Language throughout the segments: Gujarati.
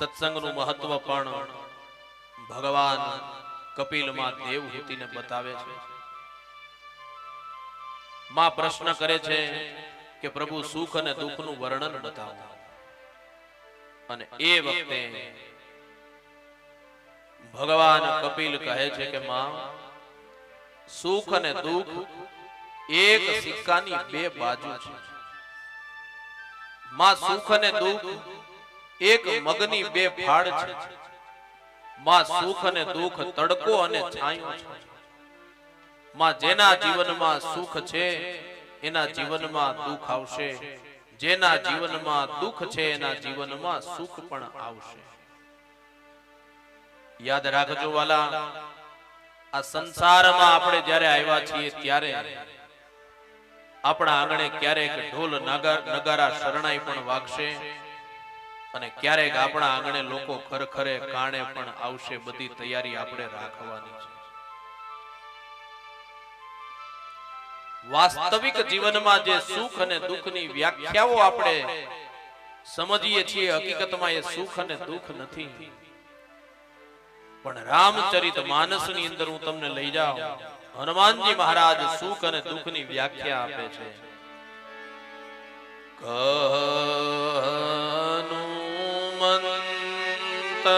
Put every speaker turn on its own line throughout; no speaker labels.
સત્સંગનું મહત્વ પણ ભગવાન કપિલમાં દેવહૂતિને બતાવે છે. માં પ્રશ્ન કરે છે કે પ્રભુ સુખ અને દુઃખનું વર્ણન બતાવો. અને એ વખતે ભગવાન કપિલ કહે છે કે માં, સુખ અને દુઃખ એક સિક્કાની બે બાજુ છે. માં સુખ અને દુઃખ એક મગની બે ફાળ છે. માં સુખ અને દુઃખ તડકો અને છાંયો છે. માં જેના જીવનમાં સુખ છે, એના જીવનમાં દુઃખ આવશે. જેના જીવનમાં દુઃખ છે, એના જીવનમાં સુખ પણ આવશે. યાદ રાખજો વાલા, આ સંસારમાં આપણે જ્યારે આવ્યા છીએ ત્યારે આપણા આંગણે ક્યારેક ઢોલ નગારા શરણાઈ પણ વાગશે. અને ક્યારેક આપણા આંગણે લોકો ખરખરે કાણે પણ આવશે બધી તૈયારી આપણે રાખવાની છે. વાસ્તવિક જીવનમાં જે સુખ અને દુઃખની વ્યાખ્યાઓ આપણે સમજીએ છીએ હકીકતમાં એ સુખ અને દુઃખ નથી. પણ રામચરિત માનસની અંદર હું તમને લઈ જાઉં. હનુમાનજી મહારાજ સુખ અને દુઃખની વ્યાખ્યા આપે છે.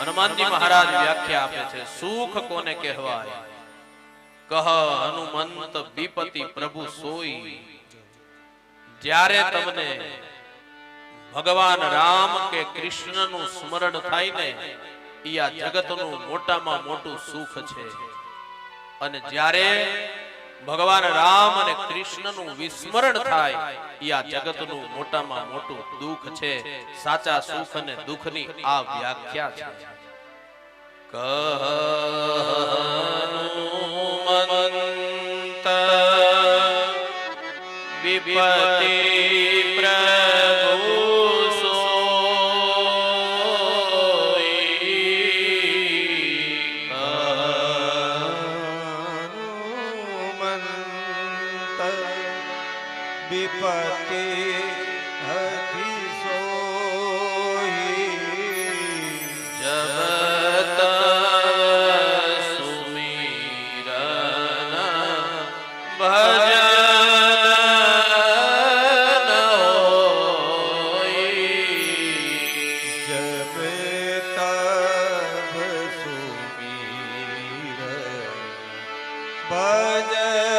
હનુમાનજી મહારાજ વ્યાખ્યા આપે છે, સુખ કોને કહેવાય? કહ હનુમંત બીપતિ પ્રભુ સોઈ. જ્યારે તમને ભગવાન રામ કે કૃષ્ણનું સ્મરણ થાય ને, ઈ આ જગતનું મોટામાં મોટું સુખ છે. અને જ્યારે ભગવાન રામ અને કૃષ્ણનું વિસ્મરણ થાય. એ આ જગતનું મોટામાં મોટું દુઃખ છે. સાચા સુખ અને દુઃખની આ વ્યાખ્યા છે. કહનુમંત વિપતિ વિપતિ હતી
સોહી જબતા भजन